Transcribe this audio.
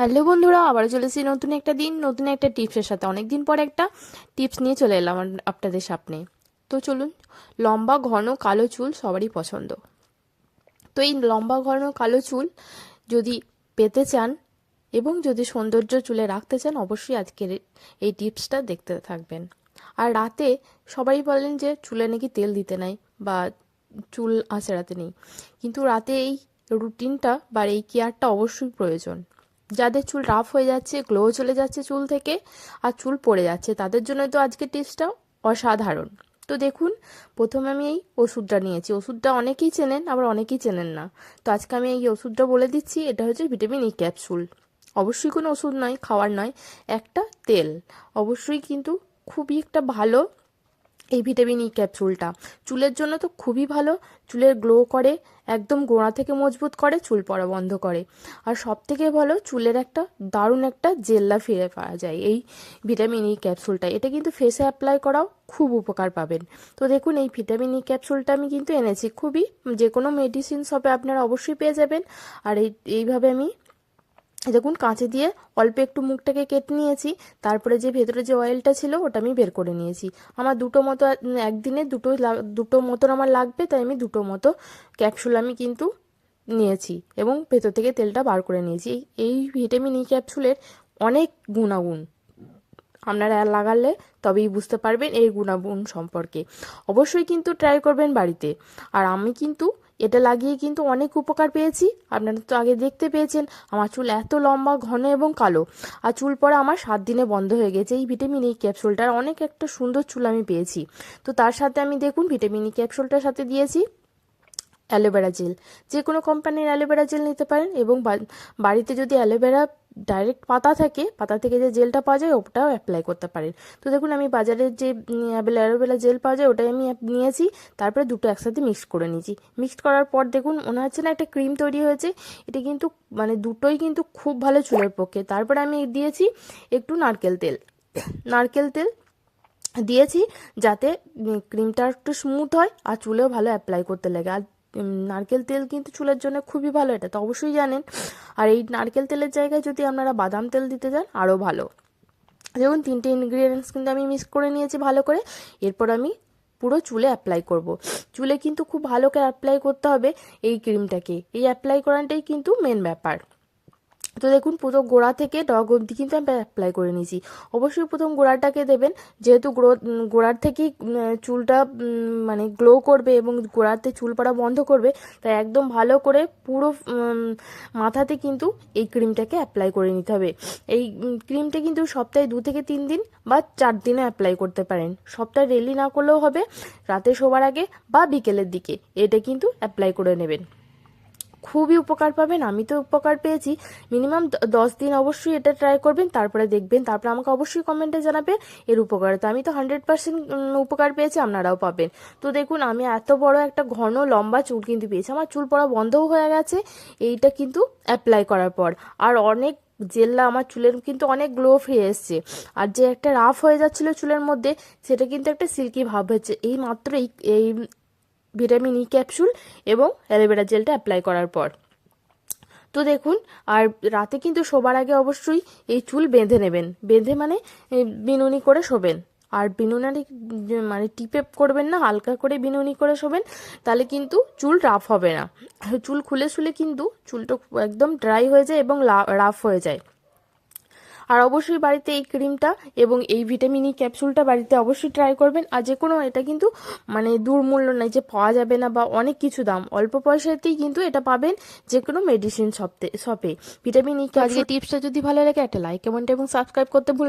Hello বন্ধুরা আবার চলেছি নতুন একটা দিন, নতুন একটা টিপসের সাথে। অনেক দিন পর একটা টিপস নিয়ে চলে এলাম আপনাদের সামনে। তো চলুন, লম্বা, ঘন, কালো চুল সবারই পছন্দ। তো এই লম্বা, ঘন, কালো চুল যদি পেতে চান এবং যদি সৌন্দর্য চুলে রাখতে চান, অবশ্যই আজকের এই টিপসটা দেখতে থাকবেন। আর রাতে সবাই বলেন যে চুলে নাকি তেল দিতে নাই বা চুল আঁচড়াতে নেই। কিন্তু রাতে এই রুটিনটা বা এই কেয়ারটা অবশ্যই প্রয়োজন। যাদের চুল রাফ হয়ে যাচ্ছে গ্লো চলে যাচ্ছে চুল থেকে আর চুল পড়ে যাচ্ছে, তাদের জন্য তো আজকের টিপসটা অসাধারণ। তো দেখুন, প্রথমে আমি এই ওষুধটা নিয়েছি। ওষুধটা অনেকেই চেনেন, আবার অনেকেই চেনেন না। তো আজকে আমি এই ওষুধটা বলে দিচ্ছি, এটা হচ্ছে ভিটামিন ই ক্যাপসুল অবশ্যই কোনো ওষুধ নয়, খাওয়ার নয়, একটা তেল। অবশ্যই কিন্তু খুবই একটা ভালো এই ভিটামিন ই ক্যাপসুলটা চুলের জন্য তো খুবই ভালো। চুলের গ্লো করে, একদম গোড়া থেকে মজবুত করে, চুল পড়া বন্ধ করে। আর সব থেকে ভালো, চুলের একটা দারুণ একটা জেল্লা ফিরে পাওয়া যায় এই ভিটামিন ই ক্যাপসুলটা এটা কিন্তু ফেসে অ্যাপ্লাই করাও খুব উপকার পাবেন। তো দেখুন, এই ভিটামিন ই ক্যাপসুলটা আমি কিন্তু এনেছি। খুবই যে কোনো মেডিসিন শপে আপনারা অবশ্যই পেয়ে যাবেন। আর এই, এইভাবে আমি দেখুন, কাঁচে দিয়ে অল্প একটু মুখটাকে কেটে নিয়েছি। তারপরে যে ভেতরে যে অয়েলটা ছিল, ওটা আমি বের করে নিয়েছি। আমার দুটো মতো, একদিনে লাগ- দুটো মতন আমার লাগবে, তাই আমি দুটো মতো ক্যাপসুল আমি কিন্তু নিয়েছি এবং ভেতর থেকে তেলটা বার করে নিয়েছি। এই ভিটামিন ই ক্যাপসুলের অনেক গুণাগুণ। আপনারা লাগালে তবেই বুঝতে পারবেন এই গুণাগুণ সম্পর্কে। অবশ্যই কিন্তু ট্রাই করবেন বাড়িতে। আর আমি কিন্তু এটা লাগিয়ে কিন্তু অনেক উপকার পেয়েছি। আপনারা তো আগে দেখতে পেয়েছেন, আমার চুল এত লম্বা, ঘন এবং কালো। আর চুল পড়া আমার সাত দিনে বন্ধ হয়ে গেছে। এই ভিটামিন এই ক্যাপসুলটার অনেক একটা সুন্দর চুল আমি পেয়েছি। তো তার সাথে আমি দেখুন, ভিটামিন ই ক্যাপসুলটার সাথে দিয়েছি। Aloe vera gel. যে কোনো কোম্পানির অ্যালোভেরা জেল নিতে পারেন এবং বাড়িতে যদি অ্যালোভেরা ডাইরেক্ট পাতা থাকে, পাতা থেকে যে জেলটা পাওয়া যায়, ওটাও অ্যাপ্লাই করতে পারেন। তো দেখুন, আমি বাজারের যে অ্যালোভেরা জেল পাওয়া যায়, ওটাই আমি নিয়েছি, তারপরে দুটো একসাথে মিক্স করে নিয়েছি। মিক্সড করার পর দেখুন, মনে হচ্ছে না একটা ক্রিম তৈরি হয়েছে, এটা কিন্তু মানে দুটোই কিন্তু খুব ভালো চুলের পক্ষে। তারপরে আমি দিয়েছি একটু নারকেল তেল। নারকেল তেল দিয়েছি, যাতে ক্রিমটা একটু স্মুথ হয়, আর চুলেও ভালো অ্যাপ্লাই করতে লাগে। আর নারকেল তেল কিন্তু চুলের জন্য খুবই ভালো এটা তো অবশ্যই জানেন। আর এই নারকেল তেলের জায়গায় যদি আপনারা বাদাম তেল দিতে চান আরও ভালো। দেখুন, তিনটে ইনগ্রিডিয়েন্টস কিন্তু আমি মিক্স করে নিয়েছি ভালো করে। এরপর আমি পুরো চুলে অ্যাপ্লাই করব। চুলে কিন্তু খুব ভালো করে অ্যাপ্লাই করতে হবে এই ক্রিমটাকে এই অ্যাপ্লাই করাটাই কিন্তু মেন ব্যাপার। তো দেখুন, প্রথম গোড়া থেকে ডগ অবধি কিন্তু আমি অ্যাপ্লাই করে নিয়েছি। অবশ্যই প্রথম গোড়াটাকে দেবেন, যেহেতু গোড়ার থেকেই চুলটা মানে গ্লো করবে এবং গোড়াতে চুল পড়া বন্ধ করবে, তাই একদম ভালো করে পুরো মাথাতে কিন্তু এই ক্রিমটাকে অ্যাপ্লাই করে নিতে হবে। এই ক্রিমটা কিন্তু সপ্তাহে দু থেকে তিন দিন বা চার দিনে অ্যাপ্লাই করতে পারেন। সপ্তাহে ডেলি না করলেও হবে, রাতে শোবার আগে বা বিকেলের দিকে, এটা কিন্তু অ্যাপ্লাই করে নেবেন। খুবই উপকার পাবেন, আমি তো উপকার পেয়েছি। মিনিমাম দশ দিন অবশ্যই এটা ট্রাই করবেন, তারপরে দেখবেন, তারপরে আমাকে অবশ্যই কমেন্টে জানাবেন, এর উপকারিতা আমি তো হান্ড্রেড পার্সেন্ট উপকার পেয়েছি, আপনারাও পাবেন। তো দেখুন, আমি এত বড় একটা ঘন, লম্বা চুল কিন্তু পেয়েছি। আমার চুল পড়া বন্ধও হয়ে গেছে, এইটা কিন্তু অ্যাপ্লাই করার পর। আর অনেক জেল্লা আমার চুলের কিন্তু অনেক গ্লো ফিরে এসছে। আর যে একটা রাফ হয়ে যাচ্ছিল চুলের মধ্যে, সেটা কিন্তু একটা সিল্কি ভাব হয়েছে। এই মাত্র এই ভিটামিন ই ক্যাপসুল এবং অ্যালোভেরা জেলটা অ্যাপ্লাই করার পর। তো দেখুন, আর রাতে কিন্তু শোবার আগে অবশ্যই এই চুল বেঁধে নেবেন। বেঁধে মানে বিনুনি করে শোবেন। আর বিনুনারি মানে টিপে করবেন না, হালকা করে বিনুনি করে শোবেন, তাহলে কিন্তু চুল রাফ হবে না। চুল খুলে শুলে কিন্তু চুলটা একদম ড্রাই হয়ে যায় এবং রাফ হয়ে যায়। আর অবশ্যই বাড়িতে এই ক্রিমটা এবং এই ভিটামিন ই ক্যাপসুলটা বাড়িতে অবশ্যই ট্রাই করবেন। আর যে কোনো এটা কিন্তু মানে দুর্মূল্য নয় যে পাওয়া যাবে না বা অনেক কিছু দাম। অল্প পয়সাতেই কিন্তু এটা পাবেন যে কোনো মেডিসিন শপতে শপে ভিটামিন ই আজকে টিপসটা যদি ভালো লাগে একটা লাইক কমেন্ট এবং সাবস্ক্রাইব করতে ভুল